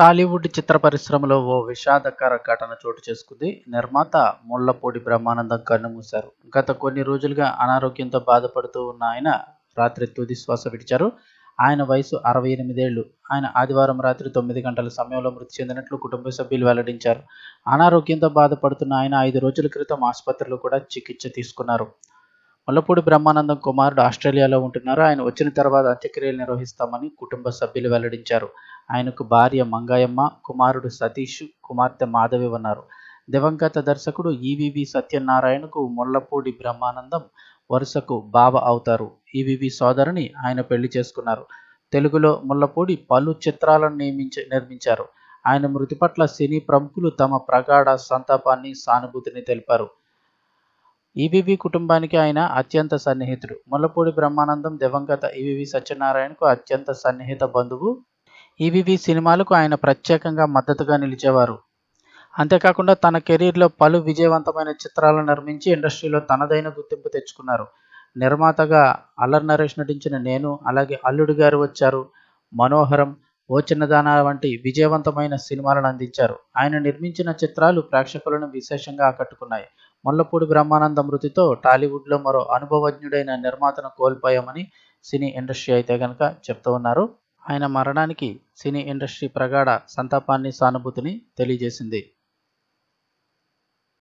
టాలీవుడ్ చిత్ర పరిశ్రమలో ఓ విషాదకర ఘటన చోటు చేసుకుంది. నిర్మాత ముళ్ళపూడి బ్రహ్మానందం కన్నుమూశారు గత కొన్ని రోజులుగా అనారోగ్యంతో బాధపడుతూ ఉన్న ఆయన రాత్రి తుది శ్వాస విడిచారు. ఆయన వయసు అరవై ఎనిమిదేళ్ళు. ఆయన ఆదివారం రాత్రి తొమ్మిది గంటల సమయంలో మృతి చెందినట్లు కుటుంబ సభ్యులు వెల్లడించారు. అనారోగ్యంతో బాధపడుతున్న ఆయన ఐదు రోజుల క్రితం ఆసుపత్రిలో కూడా చికిత్స తీసుకున్నారు. ముల్లపూడి బ్రహ్మానందం కుమారుడు ఆస్ట్రేలియాలో ఉంటున్నారు. ఆయన వచ్చిన తర్వాత అంత్యక్రియలు నిర్వహిస్తామని కుటుంబ సభ్యులు వెల్లడించారు. ఆయనకు భార్య మంగాయమ్మ కుమారుడు సతీష్ కుమార్తె మాధవి ఉన్నారు. దివంగత దర్శకుడు ఈవివి సత్యనారాయణకు ముల్లపూడి బ్రహ్మానందం వరుసకు బావ అవుతారు. ఈవివి సోదరుని ఆయన పెళ్ళి చేసుకున్నారు. తెలుగులో ముల్లపూడి పలు చిత్రాలను నియమించ నిర్మించారు. ఆయన మృతి పట్ల సినీ ప్రముఖులు తమ ప్రగాఢ సంతాపాన్ని సానుభూతిని తెలిపారు. ఈబీబీ కుటుంబానికి ఆయన అత్యంత సన్నిహితుడు. ముల్లపూడి బ్రహ్మానందం దివంగత ఈవీవి సత్యనారాయణకు అత్యంత సన్నిహిత బంధువు. ఈబీబీ సినిమాలకు ఆయన ప్రత్యేకంగా మద్దతుగా నిలిచేవారు. అంతేకాకుండా తన కెరీర్లో పలు విజయవంతమైన చిత్రాలను నిర్మించి ఇండస్ట్రీలో తనదైన గుర్తింపు తెచ్చుకున్నారు. నిర్మాతగా అల్లరి నరేష్ నటించిన నేను అలాగే అల్లుడు గారు వచ్చారు. మనోహరం ఓ చిన్నదాన వంటి విజయవంతమైన సినిమాలను అందించారు. ఆయన నిర్మించిన చిత్రాలు ప్రేక్షకులను విశేషంగా ఆకట్టుకున్నాయి. మొల్లపూడి బ్రహ్మానంద మృతితో టాలీవుడ్లో మరో అనుభవజ్ఞుడైన నిర్మాతను కోల్పోయామని సినీ ఇండస్ట్రీ అయితే కనుక చెప్తూ ఉన్నారు. ఆయన మరణానికి సినీ ఇండస్ట్రీ ప్రగాఢ సంతాపాన్ని సానుభూతిని తెలియజేసింది.